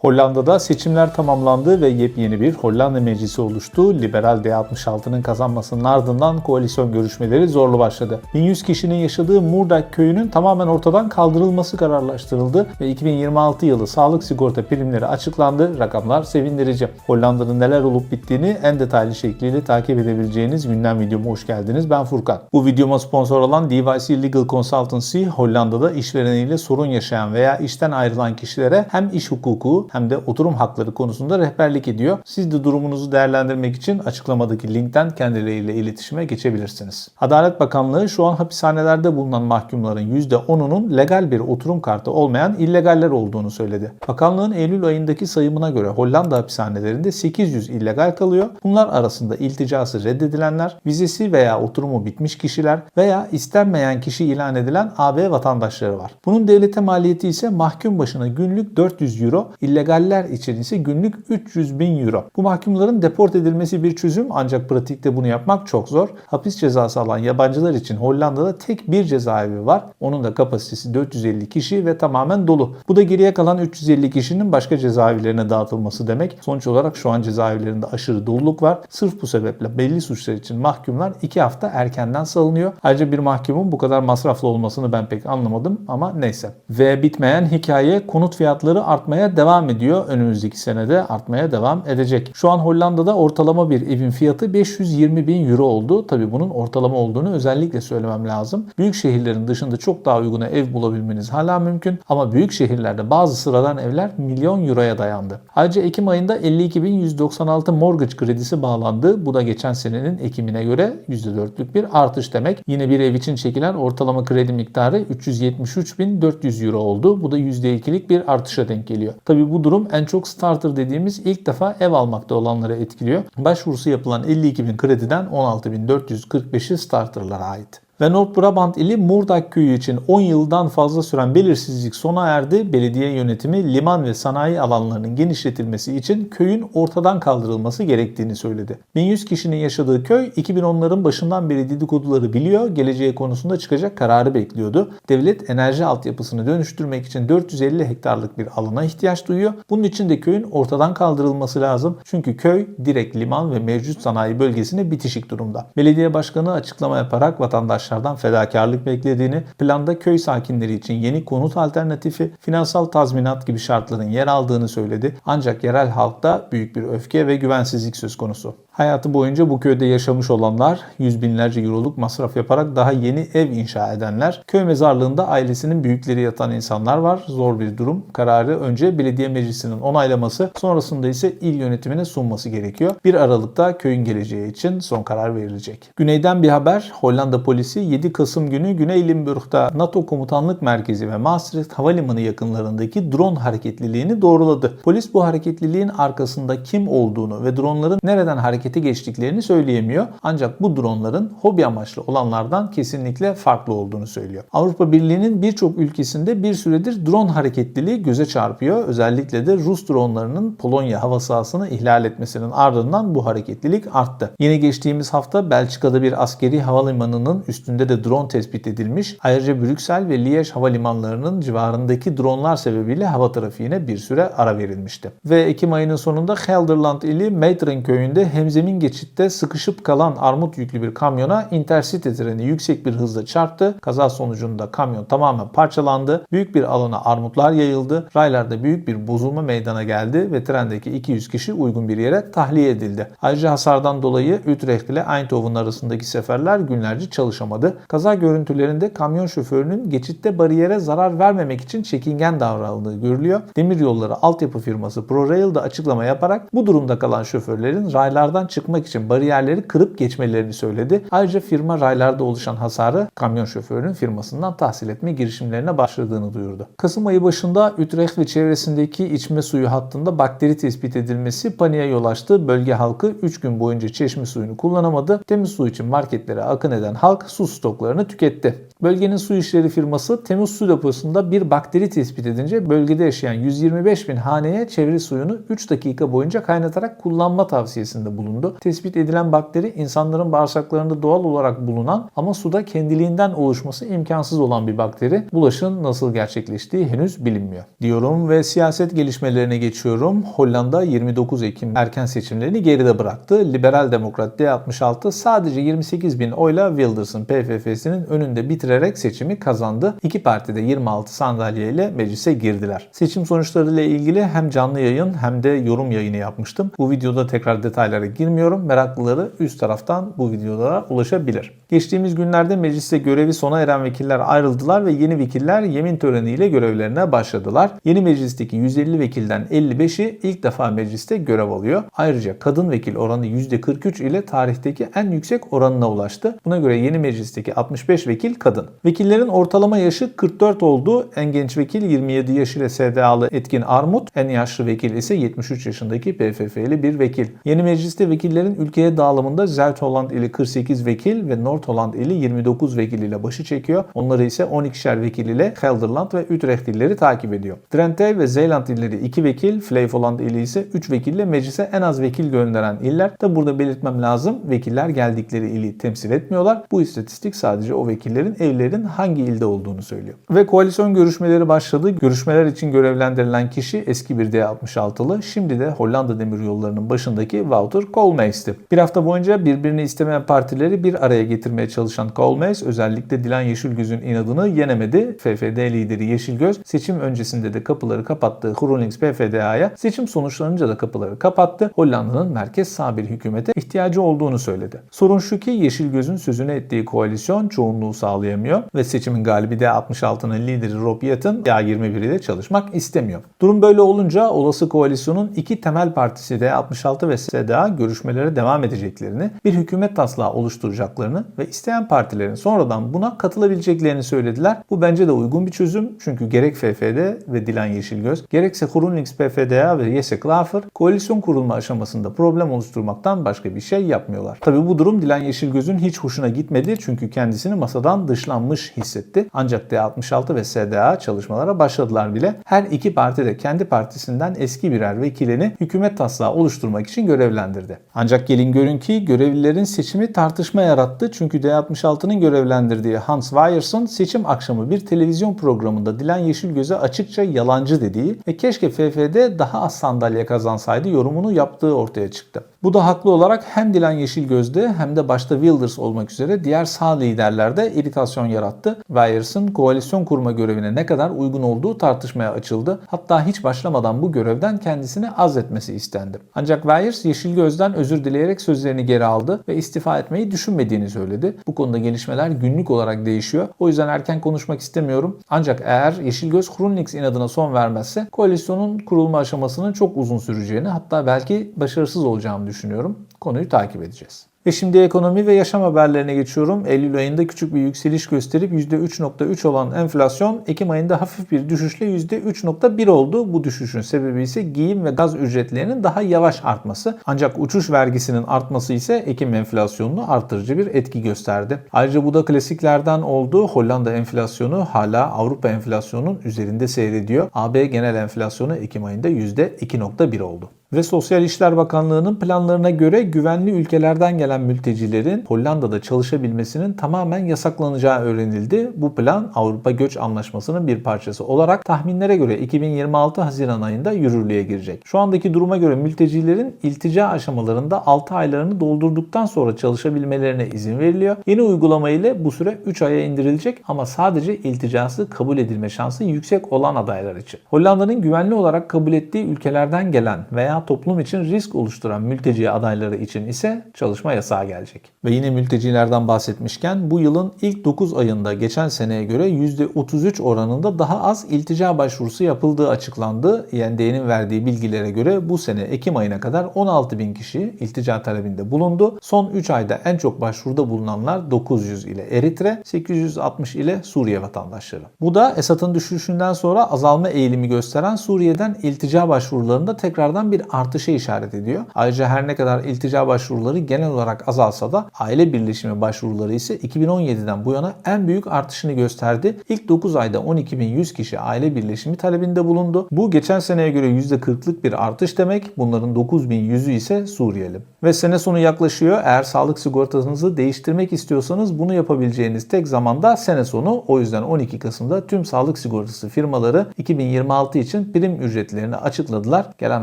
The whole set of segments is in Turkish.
Hollanda'da seçimler tamamlandı ve yepyeni bir Hollanda meclisi oluştu. Liberal D66'nın kazanmasının ardından koalisyon görüşmeleri zorlu başladı. 1100 kişinin yaşadığı Moerdijk köyünün tamamen ortadan kaldırılması kararlaştırıldı ve 2026 yılı sağlık sigorta primleri açıklandı. Rakamlar sevindirici. Hollanda'nın neler olup bittiğini en detaylı şekliyle takip edebileceğiniz gündem videoma hoş geldiniz. Ben Furkan. Bu videoma sponsor olan DYC Legal Consultancy, Hollanda'da işvereniyle sorun yaşayan veya işten ayrılan kişilere hem iş hukuku hem de oturum hakları konusunda rehberlik ediyor. Siz de durumunuzu değerlendirmek için açıklamadaki linkten kendileriyle iletişime geçebilirsiniz. Adalet Bakanlığı şu an hapishanelerde bulunan mahkumların %10'unun legal bir oturum kartı olmayan illegaller olduğunu söyledi. Bakanlığın Eylül ayındaki sayımına göre Hollanda hapishanelerinde 800 illegal kalıyor. Bunlar arasında ilticası reddedilenler, vizesi veya oturumu bitmiş kişiler veya istenmeyen kişi ilan edilen AB vatandaşları var. Bunun devlete maliyeti ise mahkum başına günlük 400 euro, illegaller için ise günlük 300 bin euro. Bu mahkumların deport edilmesi bir çözüm ancak pratikte bunu yapmak çok zor. Hapis cezası alan yabancılar için Hollanda'da tek bir cezaevi var. Onun da kapasitesi 450 kişi ve tamamen dolu. Bu da geriye kalan 350 kişinin başka cezaevlerine dağıtılması demek. Sonuç olarak şu an cezaevlerinde aşırı doluluk var. Sırf bu sebeple belli suçlar için mahkumlar 2 hafta erkenden salınıyor. Ayrıca bir mahkumun bu kadar masraflı olmasını ben pek anlamadım ama neyse. Ve bitmeyen hikaye konut fiyatları artmaya devam ediyor. Önümüzdeki senede artmaya devam edecek. Şu an Hollanda'da ortalama bir evin fiyatı 520 bin euro oldu. Tabi bunun ortalama olduğunu özellikle söylemem lazım. Büyük şehirlerin dışında çok daha uyguna ev bulabilmeniz hala mümkün ama büyük şehirlerde bazı sıradan evler milyon euroya dayandı. Ayrıca Ekim ayında 52.196 mortgage kredisi bağlandı. Bu da geçen senenin Ekim'ine göre %4'lük bir artış demek. Yine bir ev için çekilen ortalama kredi miktarı 373.400 euro oldu. Bu da %2'lik bir artışa denk geliyor. Tabi bu durum en çok starter dediğimiz ilk defa ev almakta olanları etkiliyor. Başvurusu yapılan 52.000 krediden 16.445'i starterlara ait. Ve North Brabant ili Moerdijk köyü için 10 yıldan fazla süren belirsizlik sona erdi. Belediye yönetimi liman ve sanayi alanlarının genişletilmesi için köyün ortadan kaldırılması gerektiğini söyledi. 1100 kişinin yaşadığı köy 2010'ların başından beri dedikoduları biliyor, geleceği konusunda çıkacak kararı bekliyordu. Devlet enerji altyapısını dönüştürmek için 450 hektarlık bir alana ihtiyaç duyuyor. Bunun için de köyün ortadan kaldırılması lazım. Çünkü köy direkt liman ve mevcut sanayi bölgesine bitişik durumda. Belediye başkanı açıklama yaparak vatandaş vatandaşlardan fedakarlık beklediğini, planda köy sakinleri için yeni konut alternatifi, finansal tazminat gibi şartların yer aldığını söyledi. Ancak yerel halkta büyük bir öfke ve güvensizlik söz konusu. Hayatı boyunca bu köyde yaşamış olanlar, yüz binlerce euroluk masraf yaparak daha yeni ev inşa edenler, köy mezarlığında ailesinin büyükleri yatan insanlar var. Zor bir durum. Kararı önce belediye meclisinin onaylaması, sonrasında ise il yönetimine sunması gerekiyor. 1 Aralık'ta köyün geleceği için son karar verilecek. Güneyden bir haber. Hollanda polisi 7 Kasım günü Güney Limburg'da NATO Komutanlık Merkezi ve Maastricht Havalimanı yakınlarındaki drone hareketliliğini doğruladı. Polis bu hareketliliğin arkasında kim olduğunu ve dronların nereden harekete geçtiklerini söyleyemiyor. Ancak bu dronların hobi amaçlı olanlardan kesinlikle farklı olduğunu söylüyor. Avrupa Birliği'nin birçok ülkesinde bir süredir drone hareketliliği göze çarpıyor. Özellikle de Rus dronlarının Polonya hava sahasını ihlal etmesinin ardından bu hareketlilik arttı. Yine geçtiğimiz hafta Belçika'da bir askeri havalimanının üstünde de drone tespit edilmiş. Ayrıca Brüksel ve Liège havalimanlarının civarındaki dronlar sebebiyle hava trafiğine bir süre ara verilmişti. Ve Ekim ayının sonunda Gelderland ili Meiteren köyünde hemzemin geçitte sıkışıp kalan armut yüklü bir kamyona Intercity treni yüksek bir hızla çarptı. Kaza sonucunda kamyon tamamen parçalandı. Büyük bir alana armutlar yayıldı. Raylarda büyük bir bozulma meydana geldi ve trendeki 200 kişi uygun bir yere tahliye edildi. Ayrıca hasardan dolayı Utrecht ile Eindhoven arasındaki seferler günlerce çalışamadı. Kaza görüntülerinde kamyon şoförünün geçitte bariyere zarar vermemek için çekingen davranıldığı görülüyor. Demiryolları altyapı firması ProRail de açıklama yaparak bu durumda kalan şoförlerin raylardan çıkmak için bariyerleri kırıp geçmelerini söyledi. Ayrıca firma raylarda oluşan hasarı kamyon şoförünün firmasından tahsil etme girişimlerine başladığını duyurdu. Kasım ayı başında Utrecht ve çevresindeki içme suyu hattında bakteri tespit edilmesi paniğe yol açtı. Bölge halkı 3 gün boyunca çeşme suyunu kullanamadı. Temiz su için marketlere akın eden halk su stoklarını tüketti. Bölgenin su işleri firması temiz su deposunda bir bakteri tespit edince bölgede yaşayan 125 bin haneye çevre suyunu 3 dakika boyunca kaynatarak kullanma tavsiyesinde bulundu bulundu. Tespit edilen bakteri insanların bağırsaklarında doğal olarak bulunan ama suda kendiliğinden oluşması imkansız olan bir bakteri. Bulaşın nasıl gerçekleştiği henüz bilinmiyor. Diyorum ve siyaset gelişmelerine geçiyorum. Hollanda 29 Ekim erken seçimlerini geride bıraktı. Liberal Demokrat D66 sadece 28 bin oyla Wilders'ın PFF'sinin önünde bitirerek seçimi kazandı. İki parti de 26 sandalye ile meclise girdiler. Seçim sonuçlarıyla ilgili hem canlı yayın hem de yorum yayını yapmıştım. Bu videoda tekrar detaylara girmiyorum. Meraklıları üst taraftan bu videolara ulaşabilir. Geçtiğimiz günlerde mecliste görevi sona eren vekiller ayrıldılar ve yeni vekiller yemin töreniyle görevlerine başladılar. Yeni meclisteki 150 vekilden 55'i ilk defa mecliste görev alıyor. Ayrıca kadın vekil oranı %43 ile tarihteki en yüksek oranına ulaştı. Buna göre yeni meclisteki 65 vekil kadın. Vekillerin ortalama yaşı 44 oldu. En genç vekil 27 yaş ile SDA'lı Etkin Armut. En yaşlı vekil ise 73 yaşındaki PFF'li bir vekil. Yeni mecliste vekillerin ülkeye dağılımında Zuid-Holland ili 48 vekil ve Noord-Holland ili 29 vekil ile başı çekiyor. Onları ise 12'şer vekil ile Gelderland ve Utrecht illeri takip ediyor. Drenthe ve Zeeland illeri 2 vekil, Flevoland ili ise 3 vekille meclise en az vekil gönderen iller. Da burada belirtmem lazım vekiller geldikleri ili temsil etmiyorlar. Bu istatistik sadece o vekillerin evlerin hangi ilde olduğunu söylüyor. Ve koalisyon görüşmeleri başladı. Görüşmeler için görevlendirilen kişi eski bir D66'lı, şimdi de Hollanda Demiryolları'nın başındaki Wouter Koolmees'ti. Bir hafta boyunca birbirini istemeyen partileri bir araya getirmeye çalışan Koolmees özellikle Dilan Yeşilgöz'ün inadını yenemedi. FFD lideri Yeşilgöz seçim öncesinde de kapıları kapattığı GroenLinks PFDA'ya seçim sonuçlanınca da kapıları kapattı. Hollanda'nın merkez sağ bir hükümete ihtiyacı olduğunu söyledi. Sorun şu ki Yeşilgöz'ün sözünü ettiği koalisyon çoğunluğu sağlayamıyor ve seçimin galibi D66'nın lideri Rob Yatten A21 ile çalışmak istemiyor. Durum böyle olunca olası koalisyonun iki temel partisi D66 ve SDA görüşmelere devam edeceklerini, bir hükümet taslağı oluşturacaklarını ve isteyen partilerin sonradan buna katılabileceklerini söylediler. Bu bence de uygun bir çözüm çünkü gerek FFD ve Dilan Yeşilgöz, gerekse GroenLinks PFDA ve Jesse Klaver koalisyon kurulma aşamasında problem oluşturmaktan başka bir şey yapmıyorlar. Tabi bu durum Dilan Yeşilgöz'ün hiç hoşuna gitmedi çünkü kendisini masadan dışlanmış hissetti. Ancak D66 ve SDA çalışmalara başladılar bile. Her iki parti de kendi partisinden eski birer vekilini hükümet taslağı oluşturmak için görevlendirdi. Ancak gelin görün ki görevlilerin seçimi tartışma yarattı çünkü D66'nın görevlendirdiği Hans Weyerson seçim akşamı bir televizyon programında Dilan Yeşilgöz'e açıkça yalancı dediği ve keşke FFD daha az sandalye kazansaydı yorumunu yaptığı ortaya çıktı. Bu da haklı olarak hem Dilan Yeşilgöz'de hem de başta Wilders olmak üzere diğer sağ liderlerde iritasyon yarattı. Weyerson koalisyon kurma görevine ne kadar uygun olduğu tartışmaya açıldı. Hatta hiç başlamadan bu görevden kendisini azletmesi istendi. Ancak Weyers Yeşilgöz'den özür dileyerek sözlerini geri aldı ve istifa etmeyi düşünmediğini söyledi. Bu konuda gelişmeler günlük olarak değişiyor. O yüzden erken konuşmak istemiyorum. Ancak eğer Yeşilgöz Krunix inadına son vermezse koalisyonun kurulma aşamasının çok uzun süreceğini hatta belki başarısız olacağını düşünüyorum. Konuyu takip edeceğiz. Ve şimdi ekonomi ve yaşam haberlerine geçiyorum. Eylül ayında küçük bir yükseliş gösterip %3.3 olan enflasyon Ekim ayında hafif bir düşüşle %3.1 oldu. Bu düşüşün sebebi ise giyim ve gaz ücretlerinin daha yavaş artması. Ancak uçuş vergisinin artması ise Ekim enflasyonunu artırıcı bir etki gösterdi. Ayrıca bu da klasiklerden oldu. Hollanda enflasyonu hala Avrupa enflasyonunun üzerinde seyrediyor. AB genel enflasyonu Ekim ayında %2.1 oldu. Ve Sosyal İşler Bakanlığı'nın planlarına göre güvenli ülkelerden gelen mültecilerin Hollanda'da çalışabilmesinin tamamen yasaklanacağı öğrenildi. Bu plan Avrupa Göç Anlaşması'nın bir parçası olarak tahminlere göre 2026 Haziran ayında yürürlüğe girecek. Şu andaki duruma göre mültecilerin iltica aşamalarında 6 aylarını doldurduktan sonra çalışabilmelerine izin veriliyor. Yeni uygulama ile bu süre 3 aya indirilecek ama sadece ilticası kabul edilme şansı yüksek olan adaylar için. Hollanda'nın güvenli olarak kabul ettiği ülkelerden gelen veya toplum için risk oluşturan mülteci adayları için ise çalışma yasağı gelecek. Ve yine mültecilerden bahsetmişken bu yılın ilk 9 ayında geçen seneye göre %33 oranında daha az iltica başvurusu yapıldığı açıklandı. YND'nin verdiği bilgilere göre bu sene Ekim ayına kadar 16 bin kişi iltica talebinde bulundu. Son 3 ayda en çok başvuruda bulunanlar 900 ile Eritre, 860 ile Suriye vatandaşları. Bu da Esad'ın düşüşünden sonra azalma eğilimi gösteren Suriye'den iltica başvurularında tekrardan bir artışa işaret ediyor. Ayrıca her ne kadar iltica başvuruları genel olarak azalsa da aile birleşimi başvuruları ise 2017'den bu yana en büyük artışını gösterdi. İlk 9 ayda 12.100 kişi aile birleşimi talebinde bulundu. Bu geçen seneye göre %40'lık bir artış demek. Bunların 9.100'ü ise Suriyeli. Ve sene sonu yaklaşıyor. Eğer sağlık sigortanızı değiştirmek istiyorsanız bunu yapabileceğiniz tek zamanda sene sonu. O yüzden 12 Kasım'da tüm sağlık sigortası firmaları 2026 için prim ücretlerini açıkladılar. Gelen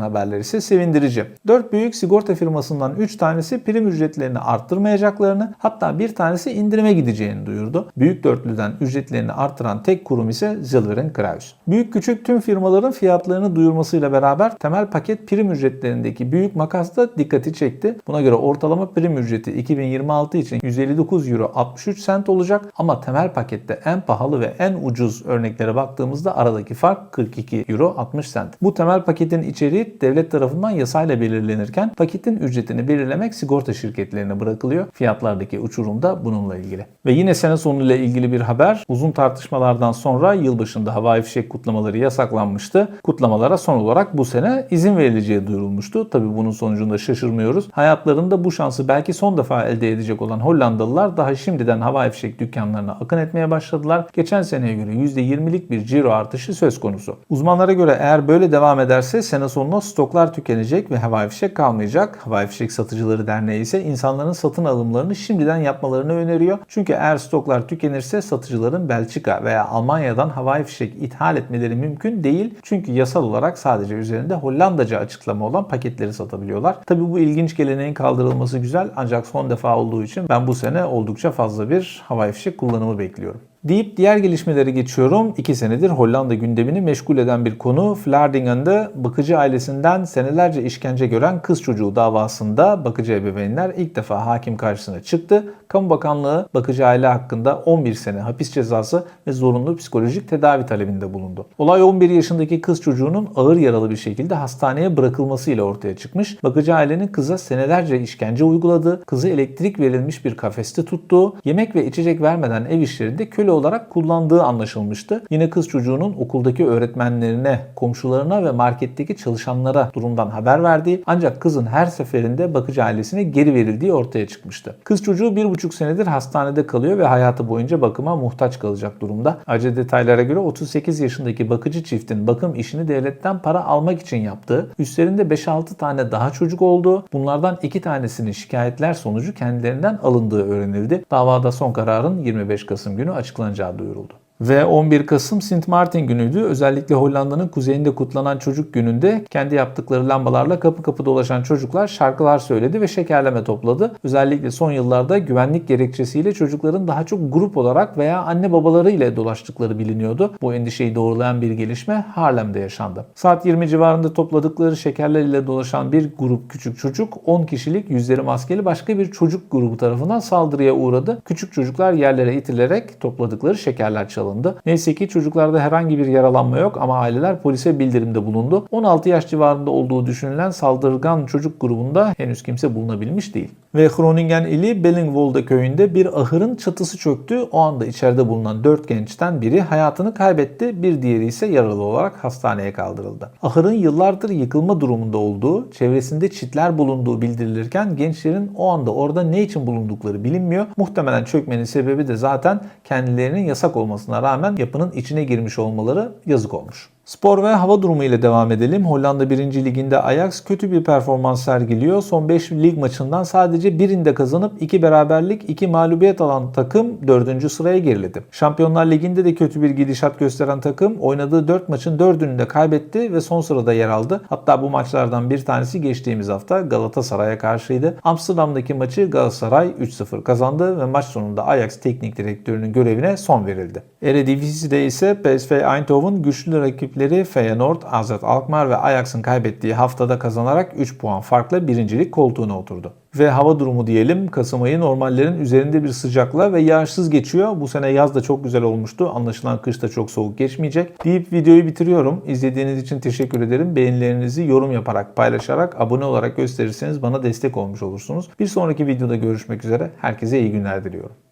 haberler ise sevindirici. 4 büyük sigorta firmasından 3 tanesi prim ücretlerini arttırmayacaklarını hatta bir tanesi indirime gideceğini duyurdu. Büyük dörtlüden ücretlerini arttıran tek kurum ise Zilver Kraus. Büyük küçük tüm firmaların fiyatlarını duyurmasıyla beraber temel paket prim ücretlerindeki büyük makas da dikkati çekti. Buna göre ortalama prim ücreti 2026 için 159 euro 63 sent olacak ama temel pakette en pahalı ve en ucuz örneklere baktığımızda aradaki fark 42 euro 60 sent. Bu temel paketin içeriği devlet tarafından yasayla belirlenirken paketin ücretini belirlemek sigorta şirketlerine bırakılıyor. Fiyatlardaki uçurum da bununla ilgili. Ve yine sene sonuyla ilgili bir haber. Uzun tartışmalardan sonra yılbaşında havai fişek kutlamaları yasaklanmıştı. Kutlamalara son olarak bu sene izin verileceği duyurulmuştu. Tabii bunun sonucunda şaşırmıyoruz. Hayatlarında bu şansı belki son defa elde edecek olan Hollandalılar daha şimdiden havai fişek dükkanlarına akın etmeye başladılar. Geçen seneye göre %20'lik bir ciro artışı söz konusu. Uzmanlara göre eğer böyle devam ederse sene sonunda stoklar tükenecek ve havai fişek kalmayacak. Havai fişek satıcıları derneği ise insanların satın alımlarını şimdiden yapmalarını öneriyor. Çünkü eğer stoklar tükenirse satıcıların Belçika veya Almanya'dan havai fişek ithal etmeleri mümkün değil. Çünkü yasal olarak sadece üzerinde Hollandaca açıklama olan paketleri satabiliyorlar. Tabi bu ilginç geleneğin kaldırılması güzel ancak son defa olduğu için ben bu sene oldukça fazla bir havai fişek kullanımı bekliyorum. Deyip diğer gelişmeleri geçiyorum. 2 senedir Hollanda gündemini meşgul eden bir konu. Vlaardingen'de bakıcı ailesinden senelerce işkence gören kız çocuğu davasında bakıcı ebeveynler ilk defa hakim karşısına çıktı. Kamu Bakanlığı bakıcı aile hakkında 11 sene hapis cezası ve zorunlu psikolojik tedavi talebinde bulundu. Olay 11 yaşındaki kız çocuğunun ağır yaralı bir şekilde hastaneye bırakılmasıyla ortaya çıkmış. Bakıcı ailenin kıza senelerce işkence uyguladığı, kızı elektrik verilmiş bir kafeste tuttuğu, yemek ve içecek vermeden ev işlerinde köle olarak kullandığı anlaşılmıştı. Yine kız çocuğunun okuldaki öğretmenlerine, komşularına ve marketteki çalışanlara durumdan haber verdiği ancak kızın her seferinde bakıcı ailesine geri verildiği ortaya çıkmıştı. Kız çocuğu bir buçuk senedir hastanede kalıyor ve hayatı boyunca bakıma muhtaç kalacak durumda. Ayrıca detaylara göre 38 yaşındaki bakıcı çiftin bakım işini devletten para almak için yaptığı, üstlerinde 5-6 tane daha çocuk olduğu, bunlardan 2 tanesinin şikayetler sonucu kendilerinden alındığı öğrenildi. Davada son kararın 25 Kasım günü açıklanacağı duyuruldu. Ve 11 Kasım Sint Martin günüydü. Özellikle Hollanda'nın kuzeyinde kutlanan çocuk gününde kendi yaptıkları lambalarla kapı kapı dolaşan çocuklar şarkılar söyledi ve şekerleme topladı. Özellikle son yıllarda güvenlik gerekçesiyle çocukların daha çok grup olarak veya anne babaları ile dolaştıkları biliniyordu. Bu endişeyi doğrulayan bir gelişme Harlem'de yaşandı. Saat 20 civarında topladıkları şekerler ile dolaşan bir grup küçük çocuk 10 kişilik yüzleri maskeli başka bir çocuk grubu tarafından saldırıya uğradı. Küçük çocuklar yerlere itilerek topladıkları şekerler çalındı alındı. Neyse ki çocuklarda herhangi bir yaralanma yok ama aileler polise bildirimde bulundu. 16 yaş civarında olduğu düşünülen saldırgan çocuk grubunda henüz kimse bulunabilmiş değil. Ve Groningen ili Bellingwolde köyünde bir ahırın çatısı çöktü. O anda içeride bulunan 4 gençten biri hayatını kaybetti. Bir diğeri ise yaralı olarak hastaneye kaldırıldı. Ahırın yıllardır yıkılma durumunda olduğu, çevresinde çitler bulunduğu bildirilirken gençlerin o anda orada ne için bulundukları bilinmiyor. Muhtemelen çökmenin sebebi de zaten kendilerinin yasak olmasına rağmen yapının içine girmiş olmaları yazık olmuş. Spor ve hava durumu ile devam edelim. Hollanda 1. Liginde Ajax kötü bir performans sergiliyor. Son 5 lig maçından sadece birinde kazanıp 2 beraberlik 2 mağlubiyet alan takım 4. sıraya geriledi. Şampiyonlar Ligi'nde de kötü bir gidişat gösteren takım oynadığı 4 maçın 4'ünü de kaybetti ve son sırada yer aldı. Hatta bu maçlardan bir tanesi geçtiğimiz hafta Galatasaray'a karşıydı. Amsterdam'daki maçı Galatasaray 3-0 kazandı ve maç sonunda Ajax teknik direktörünün görevine son verildi. Eredivisie'de ise PSV Eindhoven güçlü rakip rakipleri Feyenoord, AZ Alkmaar ve Ajax'ın kaybettiği haftada kazanarak 3 puan farkla birincilik koltuğuna oturdu. Ve hava durumu diyelim. Kasım ayı normallerin üzerinde bir sıcakla ve yağışsız geçiyor. Bu sene yaz da çok güzel olmuştu. Anlaşılan kış da çok soğuk geçmeyecek. Deyip videoyu bitiriyorum. İzlediğiniz için teşekkür ederim. Beğenilerinizi yorum yaparak, paylaşarak, abone olarak gösterirseniz bana destek olmuş olursunuz. Bir sonraki videoda görüşmek üzere. Herkese iyi günler diliyorum.